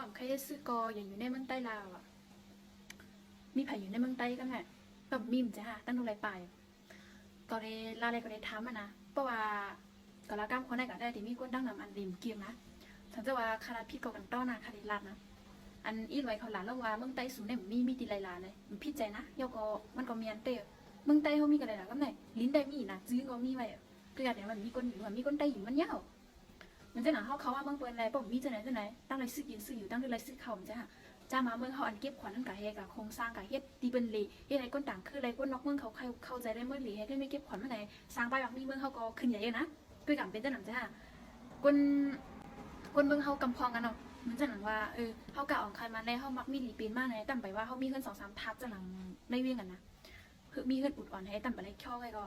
อะใครได้ซื้อกออย่างอยู่ในเมืองใต้ลาวอะ มีไผอยู่ในเมืองใต้ก็แม่แบบมีมจ้ะฮะตั้งดูไรไปก็เลยลาอะไรก็เลยถามอะนะเพราะว่าก็ละกรรมคนไหนก็ได้ที่มีคนดั้งนำอันริมเกียมนะฉันจะว่าคาราพิษก็กันต้อนะคาริลาดนะอันอีไว้เขาหลานแล้วว่าเมืองใต้สูงเนี่ยมีมีตีไรลาเลยมันพิดใจนะยก็มันก็มีอันเตะเมืองใต้เขามีกันไรล่ะก็ไหนลิ้นได้มีนะจื้อก็มีไว้อะคือย่างเดียวมันมีคนอยู่มันมีคนใต้อยู่มันยาว มันจะหนาเขาเขาว่าเมืองเปิดอะไรบอกมีจะไหนจะไหนตั้งไรซื้อกินซื้ออยู่ตั้งไรซื้อเขามันจะฮะจ้ามาเมืองเขาอันเก็บขวัญนั่นกะเฮกะโครงสร้างกะเฮ็ดตีเป็นเลยเฮ็ดอะไรก้นต่างคืออะไรก้นนอกเมืองเขาเข้าเข้าใจได้เมื่อหลีให้ได้ไม่เก็บขวัญเมื่อไหร่สร้างไปแบบมีเมืองเขาก็ขึ้นใหญ่เยอะนะคือกันเป็นจะหนังจ้าคนคนเมืองเขากำพองกันเนาะมันจะหนังว่าเออเขากะออกคันมาในเขามักมีหลีปีนมากเลยตั้งไปว่าเขามีเพื่อนสองสามทับจะหลังในเวียงกันนะคือมีเพื่อนอุดอ่อนให้ตั้งไปเลยช่อไว้ก็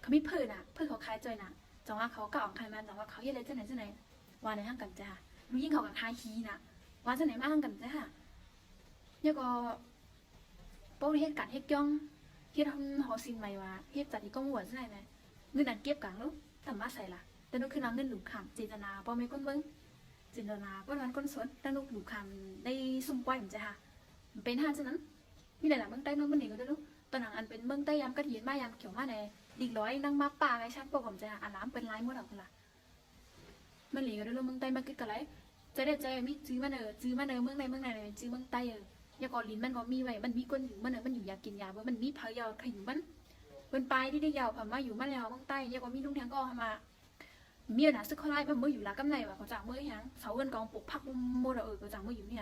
เขามีเพื่อนอะ เพื่อนเขาคล้ายจอยนะ จังว่าเขากะออกคันมาจังว่าเขาเฮ็ดอะไรจะไหนจะไหนว่าในห้างกันจ้ารู้ยิ่งเขากับคายฮีนะว่าจะไหนมาห้างกันจ้าเนี่ยก็โป้เฮ็ดกัดเฮ็ดย่องเฮ็ดหอซินใหม่ว่าเฮ็ดจัดอีกก็หมวนใช่ไหมเงินอันเก็บกังลูกแต่มาใส่ละแต่นู่นคือน้ำเงินหลุมขำเจตนาป้อไม่ก้นเบิ้งจินตนาก้นวันก้นสวนตั้งลูกหนูคำได้ซุ่มป้อยเหมือนจะค่ะมันเป็นห้าฉะนั้นมีหลายๆเมืองใต้นู้นมันหนีก็ได้ลูกตอนหลังอันเป็นเมืองใต้ยามกระเทียนมายามเขียวมาใน ดีร้อยนั่งมาป่าไงชักปกผมจะอาล้ำเป็นลายหมดหรอกคนละมันหลีก็ด้ลูกเมืองใต้มากิดกันไรจะได้ใจมีจื้อมาเนอจื้อมาเนอเมืองในเมืองในเลยจื้อเมืองใต้เออ ยากอลิ้นมันก็มีไว้มันมีก้นอยู่มันเนอมันอยู่อยากกินยาเว้ยมันมีเพยาขยิงมันเป็นปลายที่ได้ยาวผ่ามาอยู่มาแล้วเมืองใต้ยากมีลุงแทงก็มา miêu là sức khó lại và mới อยู่ là cắm này và có chẳng mới háng sáu gần còn bộ phắc mô là ở có chẳng mới อยู่เนี่ย